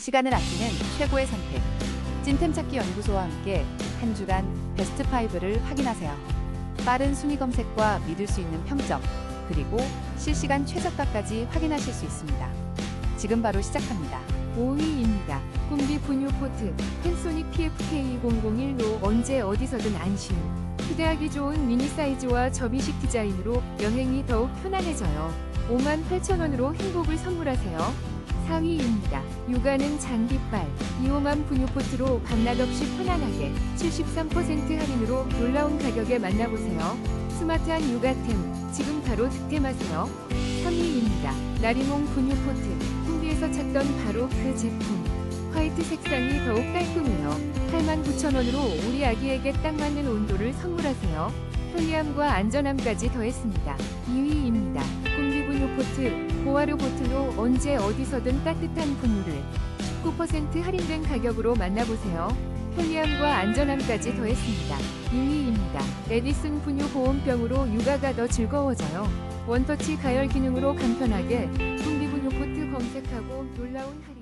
시간을 아끼는 최고의 선택. 찐템 찾기 연구소와 함께 한 주간 베스트 5를 확인하세요. 빠른 순위 검색과 믿을 수 있는 평점, 그리고 실시간 최저가까지 확인하실 수 있습니다. 지금 바로 시작합니다. 5위입니다. 꿈비 분유 포트 펜소닉 PFK2001로 언제 어디서든 안심. 휴대하기 좋은 미니 사이즈와 접이식 디자인으로 여행이 더욱 편안해져요. 58,000원으로 행복을 선물하세요. 4위입니다. 육아는 장비빨 이용한 분유 포트로 밤낮 없이 편안하게 73% 할인으로 놀라운 가격에 만나보세요. 스마트한 육아템 지금 바로 득템하세요. 3위입니다. 나리몽 분유 포트 꿈비에서 찾던 바로 그 제품. 화이트 색상이 더욱 깔끔해요. 89,000원으로 우리 아기에게 딱 맞는 온도를 선물하세요. 편리함과 안전함까지 더했습니다. 2위입니다. 꿈비 분유 포트 보아르 보틀로 언제 어디서든 따뜻한 분유를 19% 할인된 가격으로 만나보세요. 편리함과 안전함까지 더했습니다. 2위입니다. 에디슨 분유 보온병으로 육아가 더 즐거워져요. 원터치 가열 기능으로 간편하게 꿈비 분유 포트 검색하고 놀라운 할인